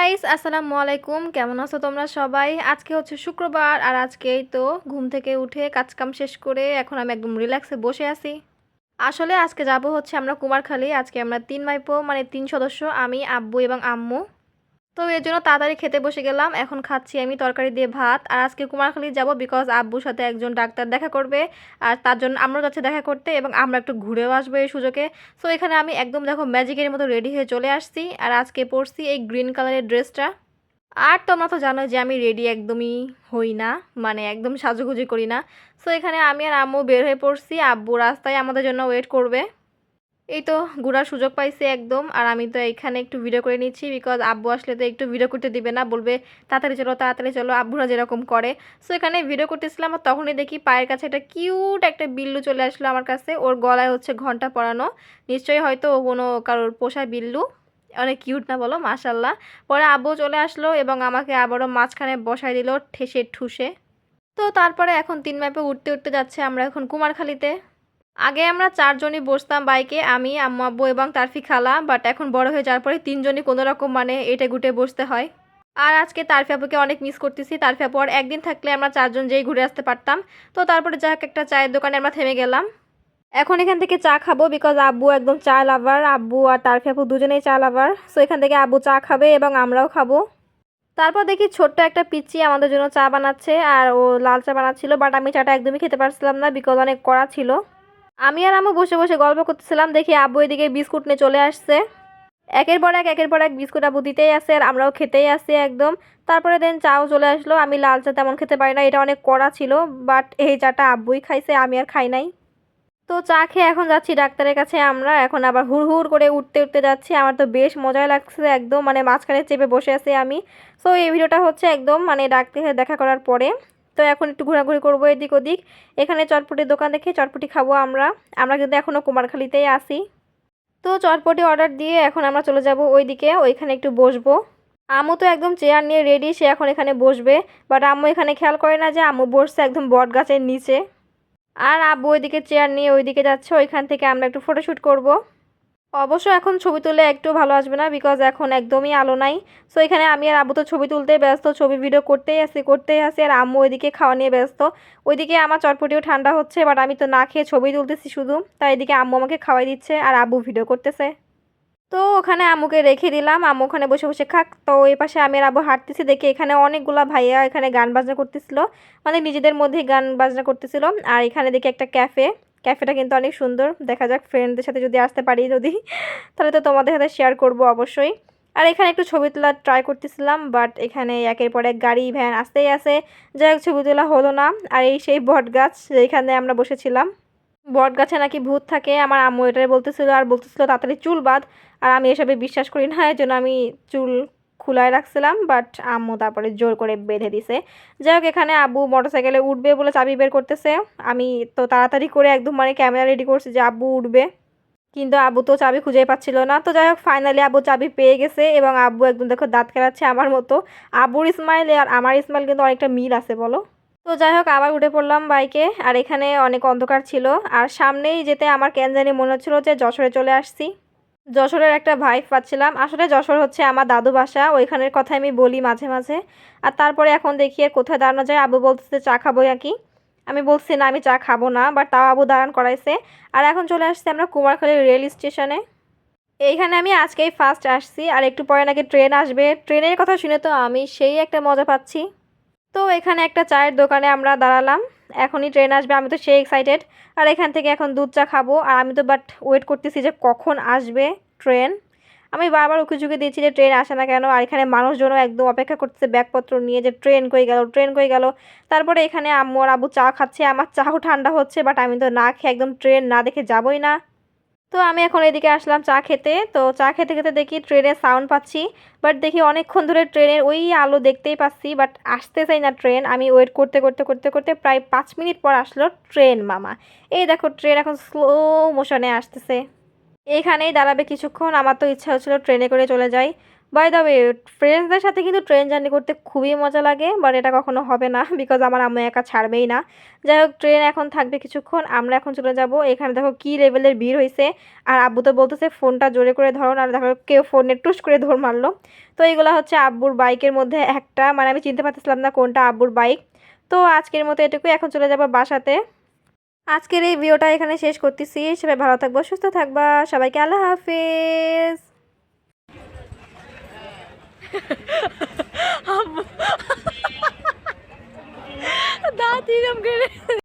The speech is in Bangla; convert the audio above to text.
গাইস আসসালামু আলাইকুম। কেমন আছো তোমরা সবাই? আজকে হচ্ছে শুক্রবার আর আজকেই তো ঘুম থেকে উঠে কাজকাম শেষ করে এখন আমি একদম রিল্যাক্সে বসে আছি। আসলে আজকে যাব হচ্ছে আমরা কুমারখালী। আজকে আমরা তিন মাইপো মানে তিন সদস্য, আমি, আব্বু এবং আম্মু। তো এর জন্য তাড়াতাড়ি খেতে বসে গেলাম। এখন খাচ্ছি আমি তরকারি দিয়ে ভাত। আর আজকে কুমারখালী যাব বিকজ আব্বুর সাথে একজন ডাক্তার দেখা করবে। আর তার জন্য আমরা যাচ্ছি দেখা করতে এবং আমরা একটু ঘুরেও আসব এই সুযোগে। সো এখানে আমি একদম দেখো ম্যাজিকের মতো রেডি হয়ে চলে আসছি। আর আজকে পরছি এই গ্রিন কালারের ড্রেসটা। আর তোমরা তো জানো যে আমি রেডি একদমই হই না মানে একদম সাজুগুজি করি না। সো এখানে আমি আর আম্মু বের হয়ে পড়ছি। আব্বু রাস্তায় আমাদের জন্য ওয়েট করবে। এই তো ঘোরার সুযোগ পাইছি একদম। আর আমি তো এখানে একটু ভিডিও করে নিচ্ছি বিকজ আব্বু আসলে তো একটু ভিডিও করতে দিবে না, বলবে, তাড়াতাড়ি চলো তাড়াতাড়ি চলো। আব্বুরা যেরকম করে। সো এখানে ভিডিও করতেছিলাম আর তখনই দেখি পায়ের কাছে একটা কিউট একটা বিল্লু চলে আসলো আমার কাছে। ওর গলায় হচ্ছে ঘণ্টা পরানো। নিশ্চয়ই হয়তো কোনো কারোর পোষা বিল্লু। অনেক কিউট না বলো মাশাল্লাহ পরে আব্বু চলে আসলো এবং আমাকে আবারও মাঝখানে বসাই দিল ঠেসে ঠুসে। তো তারপরে এখন তিন ম্যাপে উঠতে উঠতে যাচ্ছে আমরা এখন কুমারখালীতে। আগে আমরা চারজনই বসতাম বাইকে, আমি, আম্মু, আব্বু এবং তারফি খালা বাট এখন বড় হয়ে যাওয়ার পরে তিনজনই কোনো রকম মানে এটে গুটে বসতে হয়। আর আজকে তারফি আপুকে অনেক মিস করতেছি। তারফি আপু আর একদিন থাকলে আমরা চারজন যেই ঘুরে আসতে পারতাম। তো তারপরে যাক একটা চায়ের দোকানে আমরা থেমে গেলাম। এখন এখান থেকে চা খাব বিকজ আব্বু একদম চা লাভার আব্বু আর তারফি আপু দুজনেই চা লাভার সো এখান থেকে আব্বু চা খাবে এবং আমরাও খাব। তারপর দেখি ছোট্ট একটা পিচ্চি আমাদের জন্য চা বানাচ্ছে, আর ও লাল চা বানাচ্ছিল বাট আমি চাটা একদমই খেতে পারছিলাম না বিকজ অনেক কড়া ছিল। আমি আর আম্মু বসে বসে গল্প করতেছিলাম, দেখি আব্বু এদিকে বিস্কুট নিয়ে চলে আসছে। একের পর এক, একের পর এক বিস্কুট আব্বু দিতেই আসে আর আমরাও খেতেই আসি একদম। তারপরে দেন চাও চলে আসলো। আমি লাল চা তেমন খেতে পারি না, এটা অনেক কড়া ছিল বাট এই চাটা আব্বুই খাইছে, আমি আর খাই নাই। তো চা খেয়ে এখন যাচ্ছি ডাক্তারের কাছে আমরা, এখন আবার হুড় হুড় করে উঠতে উঠতে যাচ্ছি। আমার তো বেশ মজাই লাগছে একদম মানে মাঝখানে চেপে বসে আছি আমি। সো এই ভিডিওটা হচ্ছে একদম মানে ডাক্তারের দেখা করার পরে। তো এখন একটু ঘোরাঘুরি করব এদিক ওদিক। এখানে চটপটির দোকান দেখে চটপটি খাব আমরা। আমরা কিন্তু এখনও কুমারখালীতেই আসি তো চটপটি অর্ডার দিয়ে এখন আমরা চলে যাব ওইদিকে, ওইখানে একটু বসবো। আম্মু তো একদম চেয়ার নিয়ে রেডি সে এখন এখানে বসবে। বাট আম্মু এখানে খেয়াল করে না যে আম্মু বসছে একদম বট গাছের নিচে। আর আব্বু ওইদিকে চেয়ার নিয়ে ওইদিকে যাচ্ছে, ওইখান থেকে আমরা একটু ফটোশ্যুট করব। অবশ্য এখন ছবি তুলে একটু ভালো আসবে না বিকজ এখন একদমই আলো নাই। সো এখানে আমি আর আবু তো ছবি তুলতেই ব্যস্ত, ছবি ভিডিও করতেই আসি করতেই আসি, আর আম্মু ওইদিকে খাওয়া নিয়ে ব্যস্ত। ওইদিকে আমার চটপটিও ঠান্ডা হচ্ছে বাট আমি তো না খেয়ে ছবি তুলতেছি শুধু, তাই এদিকে আম্মু আমাকে খাওয়াই দিচ্ছে, আর আব্বু ভিডিও করতেছে। তো ওখানে আম্মুকে রেখে দিলাম, আম্মু ওখানে বসে বসে খাক। তো এই পাশে আমি আর আব্বু হাঁটতেছি, দেখে এখানে অনেকগুলা ভাইয়া এখানে গান বাজনা করতেছিল মানে নিজেদের মধ্যেই গান বাজনা করতেছিল। আর এখানে দেখি একটা ক্যাফে ক্যাফেটা কিন্তু অনেক সুন্দর। দেখা যাক ফ্রেন্ডদের সাথে যদি আসতে পারি যদি, তাহলে তো তোমাদের সাথে শেয়ার করব অবশ্যই। আর এখানে একটু ছবি তোলা ট্রাই করতেছিলাম বাট এখানে একের পর এক গাড়ি ভ্যান আসতেই আসে যাই হোক, ছবি তোলা হলো না। আর এই সেই বট গাছ যেখানে আমরা বসেছিলাম, বট গাছে নাকি ভূত থাকে। আমার আম্মু এটাই বলতেছিল, আর বলতেছিল, তাড়াতাড়ি চুল বাদ আর আমি এসবে বিশ্বাস করি না এই জন্য আমি চুল খুলায় রাখছিলাম বাট আম্মু তারপরে জোর করে বেঁধে দিছে। যাই হোক, এখানে আব্বু মোটরসাইকেলে উঠবে বলে চাবি বের করতেছে। আমি তো তাড়াতাড়ি করে একদম মানে ক্যামেরা রেডি করছি যে আব্বু উঠবে। কিন্তু আব্বু তো চাবি খুঁজেই পাচ্ছিল না। তো যাই হোক ফাইনালি আব্বু চাবি পেয়ে গেছে এবং আব্বু একদম দেখো দাঁত কেলাচ্ছে আমার মতো। আব্বুর স্মাইল আর আমার স্মাইল কিন্তু অনেকটা মিল আছে, বলো। তো যাই হোক, আবার উঠে পড়লাম বাইকে। আর এখানে অনেক অন্ধকার ছিল। আর সামনেই যেতে আমার কেন জানি মনে হচ্ছিল যে যশোরে চলে আসছি। যশোরের একটা ভাইফ পাচ্ছিলাম। আসলে যশোর হচ্ছে আমার দাদু বাসা, ওইখানের কথা আমি বলি মাঝে মাঝে। আর তারপরে এখন দেখি আর কোথায় দাঁড়ানো যায়। আবু বলতেছে, চা খাব কি? আমি বলছি, না, আমি চা খাব না। বাট তাও আবু দাঁড়ান করাইছে। আর এখন চলে আসছি আমরা কুমারখালী রেল স্টেশনে এইখানে আমি আজকেই ফার্স্ট আসছি। আর একটু পরে নাকি ট্রেন আসবে। ট্রেনের কথা শুনে তো আমি সেই একটা মজা পাচ্ছি। তো এখানে একটা চায়ের দোকানে আমরা দাঁড়ালাম। এখনই ট্রেন আসবে, আমি তো সেই এক্সাইটেড আর এখান থেকে এখন দুধ চা খাব। আর আমি তো বাট ওয়েট করতেছি যে কখন আসবে ট্রেন। আমি বারবার উঁকি ঝুঁকে দিয়েছি যে ট্রেন আসে না কেন। আর এখানে মানুষজনও একদম অপেক্ষা করতেছে ব্যাগপত্র নিয়ে যে ট্রেন কই গেল, ট্রেন কই গেল। তারপরে এখানে আম্মু আর আবু চা খাচ্ছে। আমার চাও ঠান্ডা হচ্ছে বাট আমি তো না খেয়ে একদম ট্রেন না দেখে যাবই না। তো আমি এখন এদিকে আসলাম চা খেতে। তো চা খেতে খেতে দেখি ট্রেনের সাউন্ড পাচ্ছি বাট দেখি অনেকক্ষণ ধরে ট্রেনের ওই আলো দেখতেই পাচ্ছি বাট আসতে চাই না ট্রেন। আমি ওয়েট করতে করতে করতে করতে প্রায় পাঁচ মিনিট পর আসলো ট্রেন, মামা। এই দেখো, ট্রেন এখন স্লো মোশনে আসতেছে। এখানেই দাঁড়াবে কিছুক্ষণ, আমার তো ইচ্ছা হচ্ছিল ট্রেনে করে চলে যাই। বাই দ্য ওয়ে ফ্রেন্ডসদের সাথে কিন্তু ট্রেন জার্নি করতে খুবই মজা লাগে বাট এটা কখনো হবে না বিকজ আমার আম্মু একা ছাড়বেই না। যাই হোক ট্রেন এখন থাকবে কিছুক্ষণ, আমরা এখন চলে যাব। এখানে দেখো কী লেভেলের ভিড় হয়েছে আর আব্বু তো বলতেছে, ফোনটা জোরে করে ধরো আর দেখো কেউ ফোনে টুস করে ধর মারলো। তো এইগুলো হচ্ছে আব্বুর বাইকের মধ্যে একটা মানে আমি চিনতে পারতেছিলাম না কোনটা আব্বুর বাইক তো আজকের মতো এটুকুই, এখন চলে যাব বাসাতে। আজকের এই ভিডিওটা এখানে শেষ করতেছি, সবাই ভালো থাকব, সুস্থ থাকবা, সবাইকে আল্লাহ হাফিজ। Dati nang ganun.